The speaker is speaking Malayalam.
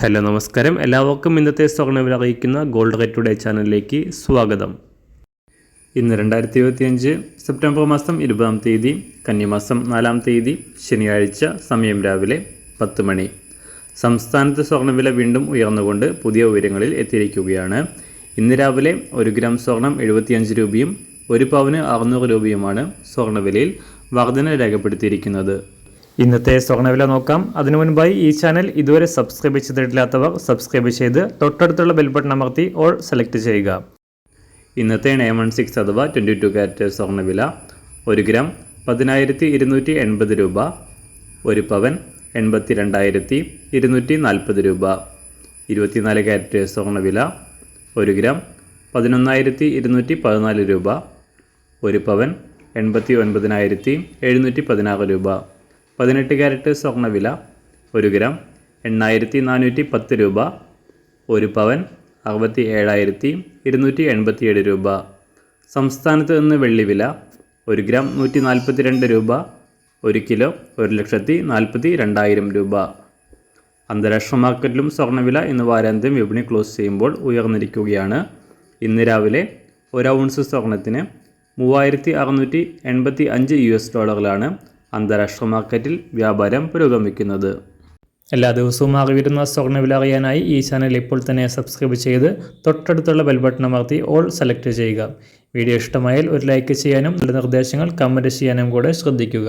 ഹലോ നമസ്കാരം. എല്ലാവർക്കും ഇന്നത്തെ സ്വർണവില അറിയിക്കുന്ന ഗോൾഡ് റേറ്റ് ടുഡേ ചാനലിലേക്ക് സ്വാഗതം. ഇന്ന് രണ്ടായിരത്തി ഇരുപത്തിയഞ്ച് സെപ്റ്റംബർ മാസം ഇരുപതാം തീയതി കന്നിമാസം നാലാം തീയതി ശനിയാഴ്ച സമയം രാവിലെ പത്ത് മണി. സംസ്ഥാനത്ത് സ്വർണവില വീണ്ടും ഉയർന്നുകൊണ്ട് പുതിയ ഉയരങ്ങളിൽ എത്തിയിരിക്കുകയാണ്. ഇന്ന് രാവിലെ ഒരു ഗ്രാം സ്വർണം എഴുപത്തിയഞ്ച് രൂപയും ഒരു പവന് അറുന്നൂറ് രൂപയുമാണ് സ്വർണവിലയിൽ വർധന രേഖപ്പെടുത്തിയിരിക്കുന്നത്. ഇന്നത്തെ സ്വർണവില നോക്കാം. അതിനു മുൻപായി ഈ ചാനൽ ഇതുവരെ സബ്സ്ക്രൈബ് ചെയ്തിട്ടില്ലാത്തവർ സബ്സ്ക്രൈബ് ചെയ്ത് തൊട്ടടുത്തുള്ള ബെൽ ബട്ടൺ അമർത്തി ഓൾ സെലക്ട് ചെയ്യുക. ഇന്നത്തെ നയൻ വൺ സിക്സ് അഥവാ ട്വന്റി ടു ക്യാരറ്റ് സ്വർണവില ഒരു ഗ്രാം പതിനായിരത്തി ഇരുന്നൂറ്റി എൺപത് രൂപ ഒരു പവൻ എൺപത്തി രണ്ടായിരത്തി ഇരുന്നൂറ്റി നാൽപ്പത് രൂപ. ഇരുപത്തിനാല് ക്യാരറ്റ് സ്വർണവില ഒരു ഗ്രാം പതിനൊന്നായിരത്തി ഇരുന്നൂറ്റി പതിനാല് രൂപ ഒരു പവൻ എൺപത്തി ഒൻപതിനായിരത്തി എഴുന്നൂറ്റി പതിനാറ് രൂപ. പതിനെട്ട് ക്യാരറ്റ് സ്വർണവില ഒരു ഗ്രാം എണ്ണായിരത്തി നാനൂറ്റി പത്ത് രൂപ ഒരു പവൻ അറുപത്തി ഏഴായിരത്തി ഇരുന്നൂറ്റി എൺപത്തിയേഴ് രൂപ. സംസ്ഥാനത്ത് നിന്ന് വെള്ളിവില ഒരു ഗ്രാം നൂറ്റി നാൽപ്പത്തി രണ്ട് രൂപ ഒരു കിലോ ഒരു ലക്ഷത്തി നാൽപ്പത്തി രണ്ടായിരം രൂപ. അന്താരാഷ്ട്ര മാർക്കറ്റിലും സ്വർണവില ഇന്ന് വാരാന്ത്യം വിപണി ക്ലോസ് ചെയ്യുമ്പോൾ ഉയർന്നിരിക്കുകയാണ്. ഇന്ന് രാവിലെ ഒരു ഔൺസ് സ്വർണത്തിന് മൂവായിരത്തി അറുന്നൂറ്റി എൺപത്തി അഞ്ച് യു എസ് ഡോളറിലാണ് അന്താരാഷ്ട്ര മാർക്കറ്റിൽ വ്യാപാരം പുരോഗമിക്കുന്നത്. എല്ലാ ദിവസവും അറിവിരുന്ന സ്വർണവില അറിയാനായി ഈ ചാനൽ ഇപ്പോൾ തന്നെ സബ്സ്ക്രൈബ് ചെയ്ത് തൊട്ടടുത്തുള്ള ബെൽ ബട്ടൺ അമർത്തി ഓൾ സെലക്ട് ചെയ്യുക. വീഡിയോ ഇഷ്ടമായാൽ ഒരു ലൈക്ക് ചെയ്യാനും നല്ല നിർദ്ദേശങ്ങൾ കമന്റ് ചെയ്യാനും കൂടെ ശ്രദ്ധിക്കുക.